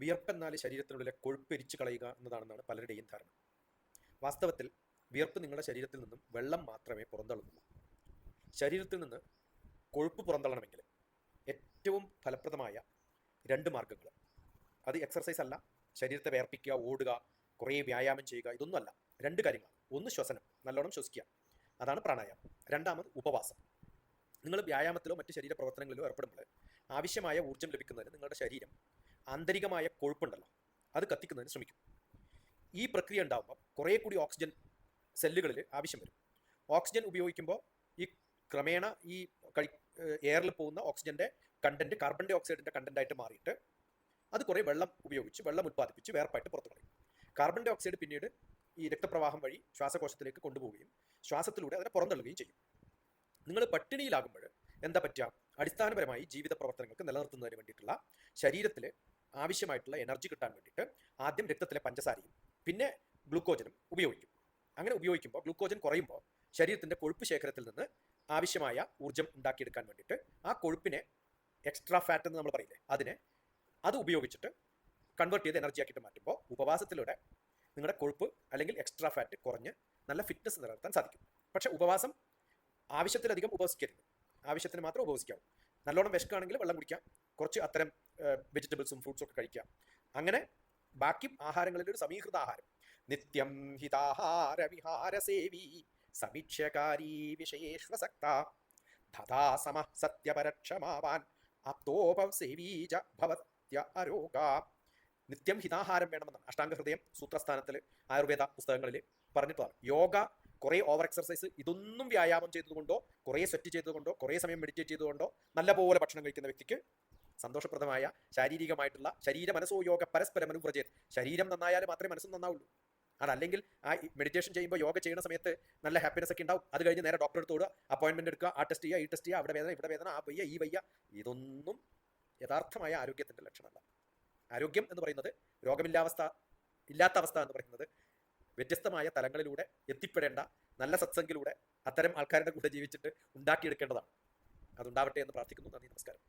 വിയർപ്പെന്നാൽ ശരീരത്തിനുള്ളിലെ കൊഴുപ്പ് എരിച്ചു കളയുക എന്നതാണെന്നാണ് പലരുടെയും ധാരണ. വാസ്തവത്തിൽ വിയർപ്പ് നിങ്ങളുടെ ശരീരത്തിൽ നിന്നും വെള്ളം മാത്രമേ പുറന്തള്ളുന്നുള്ളൂ ശരീരത്തിൽ നിന്ന് കൊഴുപ്പ് പുറന്തള്ളണമെങ്കിൽ ഏറ്റവും ഫലപ്രദമായ രണ്ട് മാർഗങ്ങൾ അത് എക്സർസൈസ് അല്ല ശരീരത്തെ വേർപ്പിക്കുക ഓടുക കുറേ വ്യായാമം ചെയ്യുക ഇതൊന്നുമല്ല രണ്ട് കാര്യങ്ങൾ ഒന്ന് ശ്വസനം നല്ലോണം ശ്വസിക്കുക. അതാണ് പ്രാണായാമം. രണ്ടാമത് ഉപവാസം. നിങ്ങൾ വ്യായാമത്തിലോ മറ്റ് ശരീര പ്രവർത്തനങ്ങളിലോ ഏർപ്പെടുമ്പോൾ ആവശ്യമായ ഊർജം ലഭിക്കുന്നതിന് നിങ്ങളുടെ ശരീരം ആന്തരികമായ കൊഴുപ്പുണ്ടല്ലോ. അത് കത്തിക്കുന്നതിന് ശ്രമിക്കും. ഈ പ്രക്രിയ ഉണ്ടാകുമ്പോൾ കുറേ കൂടി ഓക്സിജൻ സെല്ലുകളിൽ ആവശ്യം വരും. ഓക്സിജൻ ഉപയോഗിക്കുമ്പോൾ ഈ ക്രമേണ ഈ കഴി എയറിൽ പോകുന്ന ഓക്സിജന്റെ കണ്ടന്റ് കാർബൺ ഡൈ ഓക്സൈഡിന്റെ കണ്ടന്റായിട്ട് മാറിയിട്ട് അത് കുറേ വെള്ളം ഉപയോഗിച്ച് വെള്ളം ഉത്പാദിപ്പിച്ച് വേർപ്പായിട്ട് പുറത്തു കളയും. കാർബൺ ഡൈ ഓക്സൈഡ് പിന്നീട് ഈ രക്തപ്രവാഹം വഴി ശ്വാസകോശത്തിലേക്ക് കൊണ്ടുപോവുകയും ശ്വാസത്തിലൂടെ അതിനെ പുറന്തള്ളുകയും ചെയ്യും. നിങ്ങൾ പട്ടിണിയിലാകുമ്പോൾ എന്താ പറ്റുക? അടിസ്ഥാനപരമായി ജീവിത പ്രവർത്തനങ്ങൾക്ക് നിലനിർത്തുന്നതിന് വേണ്ടിയിട്ടുള്ള ശരീരത്തിൽ ആവശ്യമായിട്ടുള്ള എനർജി കിട്ടാൻ വേണ്ടിയിട്ട് ആദ്യം രക്തത്തിലെ പഞ്ചസാരയും പിന്നെ ഗ്ലൂക്കോജനും ഉപയോഗിക്കും. അങ്ങനെ ഉപയോഗിക്കുമ്പോൾ ഗ്ലൂക്കോജൻ കുറയുമ്പോൾ ശരീരത്തിന്റെ കൊഴുപ്പ് ശേഖരത്തിൽ നിന്ന് ആവശ്യമായ ഊർജം ഉണ്ടാക്കിയെടുക്കാൻ വേണ്ടിയിട്ട് ആ കൊഴുപ്പിനെ എക്സ്ട്രാ ഫാറ്റ് എന്ന് നമ്മൾ പറയില്ലേ അതിനെ അത് ഉപയോഗിച്ചിട്ട് കൺവേർട്ട് ചെയ്ത് എനർജി ആക്കിയിട്ട് മാറ്റുമ്പോൾ ഉപവാസത്തിലൂടെ നിങ്ങളുടെ കൊഴുപ്പ് അല്ലെങ്കിൽ എക്സ്ട്രാ ഫാറ്റ് കുറഞ്ഞ് നല്ല ഫിറ്റ്നസ് നിലനിർത്താൻ സാധിക്കും. പക്ഷേ ഉപവാസം ആവശ്യത്തിലധികം ഉപവസിക്കരുത്. ആവശ്യത്തിന് മാത്രം ഉപവസിക്കാവൂ. നല്ലോണം വിശക്കുകയാണെങ്കിൽ വെള്ളം കുടിക്കാം. കുറച്ച് അത്തരം വെജിറ്റബിൾസും ഫ്രൂട്ട്സും ഒക്കെ കഴിക്കാം. അങ്ങനെ ബാക്കി ആഹാരങ്ങളിൽ ഒരു സമീകൃത ആഹാരം. നിത്യം ഹിതാഹാര വിഹാര സേവി സമീക്ഷകാരി വിഷയേഷ്വസക്ത തഥാ സമ സത്യപരക്ഷമാവാൻ അപ്തോപസേവീജ ഭവത്യ അരോഗ. നിത്യം ഹിതാഹാരം വേണമെന്നാണ് അഷ്ടാംഗ ഹൃദയം സൂത്രസ്ഥാനത്തിൽ ആയുർവേദ പുസ്തകങ്ങളിൽ പറഞ്ഞിട്ടുള്ളതാണ്. യോഗ കുറേ ഓവർ എക്സർസൈസ് ഇതൊന്നും വ്യായാമം ചെയ്തതുകൊണ്ടോ കുറേ സെറ്റ് ചെയ്തതുകൊണ്ടോ കുറേ സമയം മെഡിറ്റേറ്റ് ചെയ്തുകൊണ്ടോ നല്ലപോലെ ഭക്ഷണം കഴിക്കുന്ന വ്യക്തിക്ക് സന്തോഷപ്രദമായ ശാരീരികമായിട്ടുള്ള ശരീര മനസ്സോ യോഗ പരസ്പരം അനുപ്രജയത് ശരീരം നന്നായാലും മാത്രമേ മനസ്സും നന്നാവുള്ളൂ. അതല്ലെങ്കിൽ ആ മെഡിറ്റേഷൻ ചെയ്യുമ്പോൾ യോഗ ചെയ്യുന്ന സമയത്ത് നല്ല ഹാപ്പിനെസ് ഒക്കെ ഉണ്ടാവും. അത് കഴിഞ്ഞ് നേരെ ഡോക്ടറെ അടുത്ത് ഓടുക അപ്പോയിന്റ്മെന്റ് എടുക്കുക ആ ടെസ്റ്റ് ചെയ്യുക ഈ ടെസ്റ്റ് ചെയ്യുക അവിടെ വേദന ഇവിടെ വേദന ആ വയ്യ ഈ വയ്യ. ഇതൊന്നും യഥാർത്ഥമായ ആരോഗ്യത്തിന്റെ ലക്ഷണമല്ല. ആരോഗ്യം എന്ന് പറയുന്നത് രോഗമില്ലാവസ്ഥ ഇല്ലാത്ത അവസ്ഥ എന്ന് പറയുന്നത് വ്യത്യസ്തമായ തലങ്ങളിലൂടെ എത്തിപ്പെടേണ്ട നല്ല സത്സംഗിലൂടെ അത്തരം ആൾക്കാരുടെ കൂടെ ജീവിച്ചിട്ട് ഉണ്ടാക്കിയെടുക്കേണ്ടതാണ്. അതുണ്ടാവട്ടെ എന്ന് പ്രാർത്ഥിക്കുന്നു. നന്ദി നമസ്കാരം.